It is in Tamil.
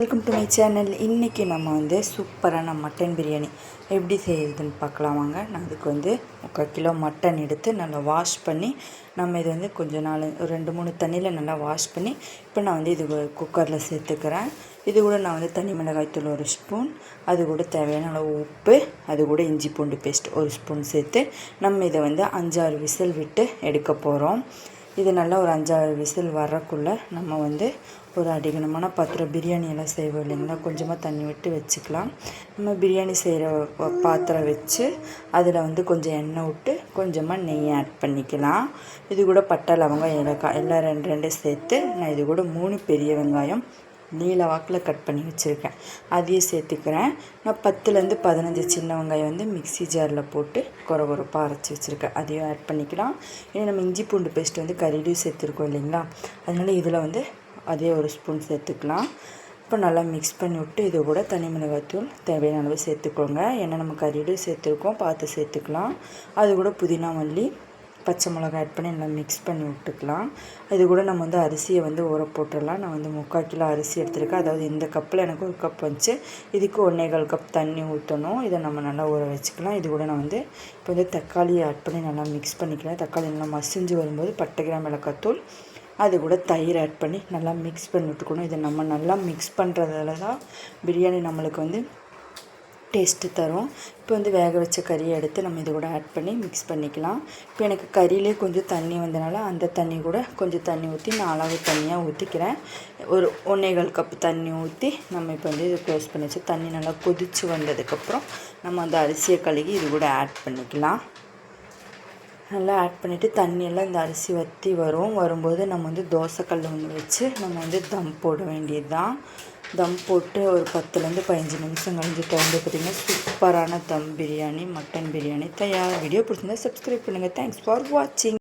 வெல்கம் டு மை சேனல் இன்றைக்கி நம்ம வந்து சூப்பரான மட்டன் பிரியாணி. எப்படி செய்யுதுன்னு பார்க்கலாம் வாங்க. நான் அதுக்கு வந்து முக்கால் கிலோ மட்டன் எடுத்து நல்லா வாஷ் பண்ணி நம்ம இது வந்து கொஞ்ச நாள் ஒரு ரெண்டு மூணு தண்ணியில் நல்லா வாஷ் பண்ணி இப்போ நான் வந்து இது குக்கரில் சேர்த்துக்கிறேன். இது கூட நான் வந்து தனி மிளகாய்த்தூள் ஒரு ஸ்பூன் அது கூட தேவையான அளவு உப்பு அது கூட இஞ்சி பூண்டு பேஸ்ட் ஒரு ஸ்பூன் சேர்த்து நம்ம இதை வந்து அஞ்சாறு விசில் விட்டு எடுக்க போகிறோம் இது நல்லா ஒரு அஞ்சாறு விசில் வரக்குள்ளே நம்ம வந்து ஒரு அடிகனமான பாத்திரம் பிரியாணி எல்லாம் செய்வோம் இல்லைங்களா? கொஞ்சமாக தண்ணி விட்டு வச்சுக்கலாம். நம்ம பிரியாணி செய்கிற பாத்திரம் வச்சு அதில் வந்து கொஞ்சம் எண்ணெய் விட்டு கொஞ்சமாக நெய் ஆட் பண்ணிக்கலாம். இது கூட பட்டை லவங்கம் ஏலக்காய் எல்லாம் ரெண்டு ரெண்டு சேர்த்து நான் இது கூட மூணு பெரிய வெங்காயம் நீல வாக்கில் கட் பண்ணி வச்சுருக்கேன். அதையும் சேர்த்துக்கிறேன். நான் பத்துலேருந்து பதினஞ்சு சின்ன வெங்காயம் வந்து மிக்சி ஜாரில் போட்டு குறை குறைப்பாக அரைச்சி வச்சுருக்கேன். அதையும் ஆட் பண்ணிக்கலாம். ஏன்னா நம்ம இஞ்சி பூண்டு பேஸ்ட் வந்து கறிலையும் சேர்த்துருக்கோம் இல்லைங்களா? அதனால் இதில் வந்து அதே ஒரு ஸ்பூன் சேர்த்துக்கலாம். இப்போ நல்லா மிக்ஸ் பண்ணி விட்டு இது கூட தனி மிளகாய்த்தூள் தேவையான அளவு சேர்த்துக்கோங்க. ஏன்னா நம்ம கறியிலையும் சேர்த்துருக்கோம் பார்த்து சேர்த்துக்கலாம். அது கூட புதினா மல்லி பச்சை மிளகாய் ஆட் பண்ணி நல்லா மிக்ஸ் பண்ணி விட்டுக்கலாம். இது கூட நம்ம வந்து அரிசியை வந்து ஊற போட்டுடலாம். நான் வந்து முக்கால் கிலோ அரிசி எடுத்துருக்கேன். அதாவது இந்த கப்பில் எனக்கு ஒரு கப் வந்துச்சு. இதுக்கு ஒன்றேகால் கப் தண்ணி ஊற்றணும் இதை நம்ம நல்லா ஊற வச்சுக்கலாம். இது கூட நான் வந்து இப்போ வந்து தக்காளியை ஆட் பண்ணி நல்லா மிக்ஸ் பண்ணிக்கலாம். தக்காளி நல்லா மசிஞ்சு வரும்போது பட்டை கிராம் மிளகாத்தூள் அது கூட தயிர் ஆட் பண்ணி நல்லா மிக்ஸ் பண்ணி விட்டுக்கணும். இதை நம்ம நல்லா மிக்ஸ் பண்ணுறதுல தான் பிரியாணி நம்மளுக்கு வந்து டேஸ்ட்டு தரும். இப்போ வந்து வேக வச்ச கறியை எடுத்து நம்ம இது கூட ஆட் பண்ணி மிக்ஸ் பண்ணிக்கலாம். இப்போ எனக்கு கறியிலே கொஞ்சம் தண்ணி வந்தனால அந்த தண்ணி கூட கொஞ்சம் தண்ணி ஊற்றி நான் அளவு தண்ணியாக ஊற்றிக்கிறேன் ஒரு ஒன்றேகால் கப்பு தண்ணி ஊற்றி நம்ம இப்போ வந்து இது க்ளோஸ் பண்ணி வச்சு தண்ணி நல்லா கொதித்து வந்ததுக்கப்புறம் நம்ம அந்த அரிசியை கழுகி இது கூட ஆட் பண்ணிக்கலாம். நல்லா ஆட் பண்ணிவிட்டு தண்ணியெல்லாம் இந்த அரிசி வற்றி வரும். வரும்போது நம்ம வந்து தோசைக்கல் ஒன்று வச்சு நம்ம வந்து தம் போட வேண்டியது தான் தம் போட்டு ஒரு பத்துலேருந்து பதினஞ்சு நிமிஷம் கழிஞ்சு திறந்து பார்த்திங்கன்னா சூப்பரான தம் பிரியாணி மட்டன் பிரியாணி தயார். வீடியோ பிடிச்சிருந்தா சப்ஸ்கிரைப் பண்ணுங்கள் தேங்க்ஸ் ஃபார் வாட்சிங்